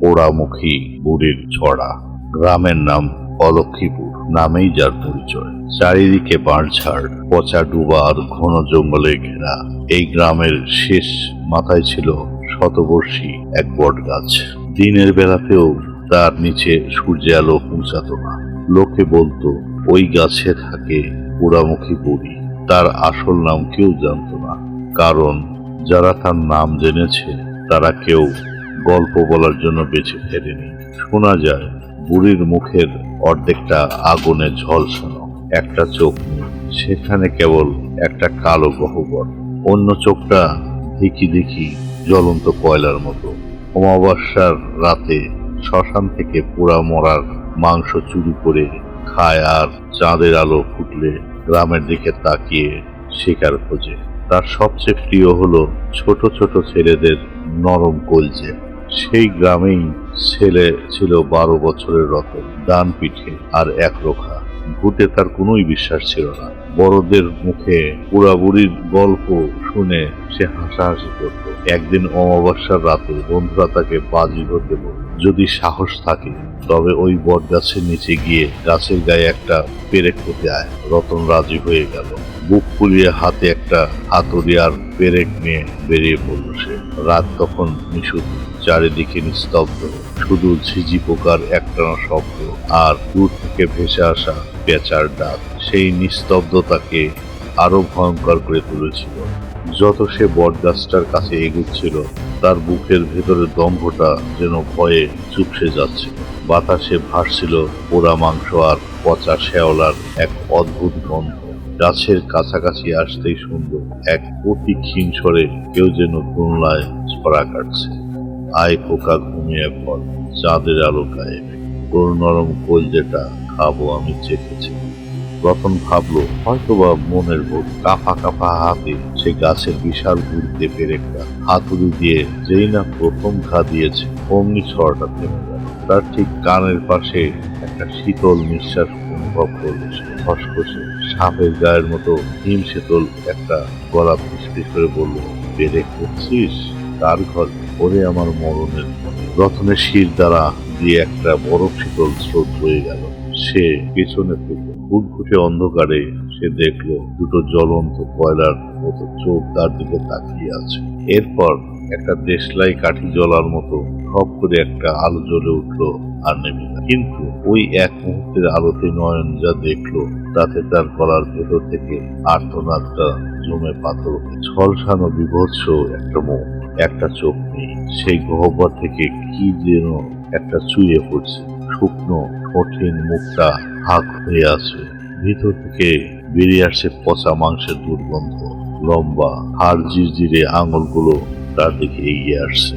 পোড়ামুখী বুড়ির ছড়া। গ্রামের নাম অলক্ষীপুর নামেই যার পরিচয়। চারিদিকে বাঁশঝাড় পচা ডুবা আর ঘন জঙ্গলে ঘেরা। এই গ্রামের শেষ মাথায় ছিল শতবর্ষী এক বট গাছ দিনের বেলাতেও তার নিচে সূর্যে আলো পৌঁছাত না। লোকে বলতো, ওই গাছে থাকে পোড়ামুখী বুড়ি। তার আসল নাম কেউ জানতো না। কারণ যারা তার নাম জেনেছে, তারা কেউ গল্প বলার জন্য বেছে ফেরেনি। শোনা যায়, বুড়ির মুখের অর্ধেকটা আগুনে ঝলসানো। একটা চোখ সেখানে কেবল একটা কালো গহ্বর। অন্য চোখটা দেখি দেখি জ্বলন্ত কয়লার মতো। অমাবস্যার রাতে শ্মশান থেকে পোড়া মরার মাংস চুরি করে খায় আর চাঁদের আলো ফুটলে গ্রামের দিকে তাকিয়ে শিকার খোঁজে। তার সবচেয়ে প্রিয় হলো ছোট ছোট ছেলেদের নরম কলজে। সেই গ্রামেই ছেলে ছিল বারো বছরের রত ডান পিঠে আর এক রোখা ভূতে তার কোনোই বিশ্বাস ছিল না। বড়দের মুখে বুড়াবুড়ির গল্প শুনে সে হাসাহাসি করত। একদিন অমাবস্যার রাতে বন্ধুরা তাকে বাজি ধরতে বলল, যদি সাহস থাকে, তবে ওই বট গাছের নিচে গিয়ে গাছের গায়ে একটা পেরেক পুঁতে আয়। রতন রাজি হয়ে গেল। বুক ফুলিয়ে হাতে একটা হাতুড়ি আর পেরেক নিয়ে বেরিয়ে পড়ল সে। রাত তখন নিশুত, চারিদিকে নিস্তব্ধ। শুধু ঝিঝি পোকার একটানা শব্দ আর দূর থেকে ভেসে আসা পেঁচার ডাক, সেই নিস্তব্ধতাকে আরও ভয়ঙ্কর করে তুলেছিল। যত সে বটগাছটার কাছে এগুচ্ছিল, তার বুকের ভেতরে দম্ভটা যেন ভয়ে চুপসে যাচ্ছিল। বাতাসে ভাসছিল পোড়া মাংস আর পচা শেওলার এক অদ্ভুত গন্ধ। গাছের কাছাকাছি আসতেই শুনল, এক অতি ক্ষীণ স্বরে কেউ যেন তুলনায় ছড়া কাটছে। আয় খোকা, ঘুমিয়ে পড়, চাঁদের আলো গায়ে তোর নরম যেটা খাব আমি চেখেছি। রতন ভাবলো, হয়তোবা মনের ভোট কাফা কাফা হাতে সে গাছের বিশাল গুড়িতে পেরেকটা হাতুড়ি দিয়ে যেই না প্রথম ঘা দিয়েছে, অমনি ছড়াটা থেমে গেল। তার ঠিক কানের পাশে একটা শীতল নিঃশ্বাস অনুভব করল খসখসে সাপের গায়ের মতো হিম শীতল একটা গলা ফিসফিস করে বলল পেরেক করছিস তার ঘর? ওরে আমার মরণের। রতনের শির দ্বারা দিয়ে একটা বরফ শীতল স্রোত হয়ে গেল। সে পেছনে থেকে ফুটফুটে অন্ধকারে সে দেখল দুটো জ্বলন্ত কয়লার মতো চোখ তার দিকে তাকিয়ে আছে। এরপর একটা দেশলাই কাঠি জ্বলার মতো ঠপ করে একটা আলো জ্বলে উঠল আর নেমে কিন্তু ওই এক মুহূর্তের আলোতে নয়ন যা দেখল, তাতে তার গলার ভেতর থেকে আর্তনাদটা জমে পাথর ঝলসানো বিভৎস একটা মুখ, একটা চোখ নেই। সেই গহ্বর থেকে কি যেন একটা চুইয়ে পড়ছে। শুকনো, কঠিন মুখটা হাক হয়ে আছে। ভিতর থেকে বেরিয়ে আসছে পচা মাংসের দুর্গন্ধ। লম্বা, হাড় জিরজিরে আঙুলগুলো তার দিকে এগিয়ে আসছে।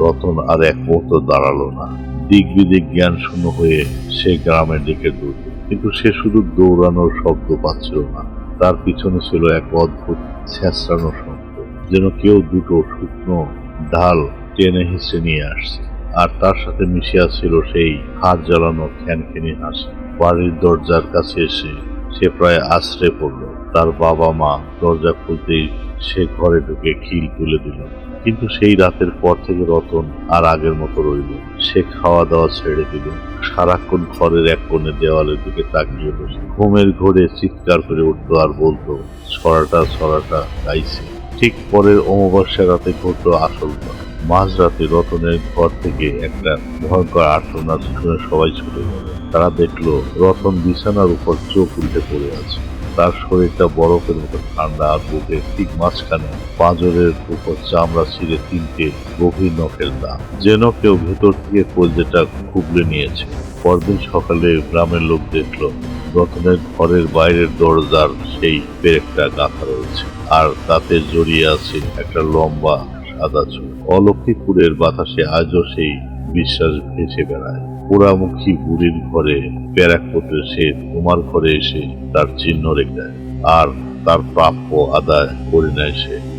রতন আর এক মুহূর্ত দাঁড়াল না। দিক বিদিক জ্ঞান শূন্য হয়ে সে গ্রামের দিকে দৌড়ল। কিন্তু সে শুধু দৌড়ানোর শব্দ পাচ্ছিল না। তার পিছনে ছিল এক অদ্ভুত ছেঁচড়ানো শব্দ। যেন কেউ দুটো শুকনো ঢাল টেনে হিসে নিয়ে আসছে। আর তার সাথে মিশিয়া ছিল সেই হাড় জ্বালানো খ্যানখ্যানি হাসি। বাড়ির দরজার কাছে এসে সে প্রায় আশ্রে পড়ল। তার বাবা মা দরজা খুলতেই সে ঘরে ঢুকে খিল তুলে দিল। কিন্তু সেই রাতের পর থেকে রতন আর আগের মতো রইল। সে খাওয়া দাওয়া ছেড়ে দিল। সারাক্ষণ ঘরের এক কোণে দেওয়ালের দিকে তাকিয়ে বসে। ঘুমের ঘোরে চিৎকার করে উঠতো আর বলতো ছড়াটা ছড়াটা গাইছে। ঠিক পরের অমাবস্যা রাতে ঘটলো আসল ঘটনা। মাঝরাতে রতনের ঘর থেকে একটা ভয়ঙ্কর আর্তনাদ শুনে সবাই ছুটে গেল তারা দেখল রতন বিছানার উপর চোখ উল্টে পড়ে আছে। তার শরীরটা বরফের মতো ঠান্ডা আর বুকের ঠিক মাঝখানে পাঁজরের উপর চামড়া ছিঁড়ে তিনটে গভীর নখের দাম যেন কেউ ভেতর থেকে কলজেটা খুবলে নিয়েছে। পরদিন সকালে গ্রামের লোক দেখল রতনের ঘরের বাইরের দরজার সেই পেরেকটা গাঁথা রয়েছে। আর তাতে জড়িয়ে আছে একটা লম্বা সাদা চুল অলক্ষীপুরের বাতাসে আজও সেই বিশ্বাস ভেসে বেড়ায়। পোড়ামুখী বুড়ির ঘরে প্যারাক সে তোমার ঘরে এসে তার চিহ্ন রেখে দেয়। আর তার প্রাপ্য আদায় করে নেয় সে।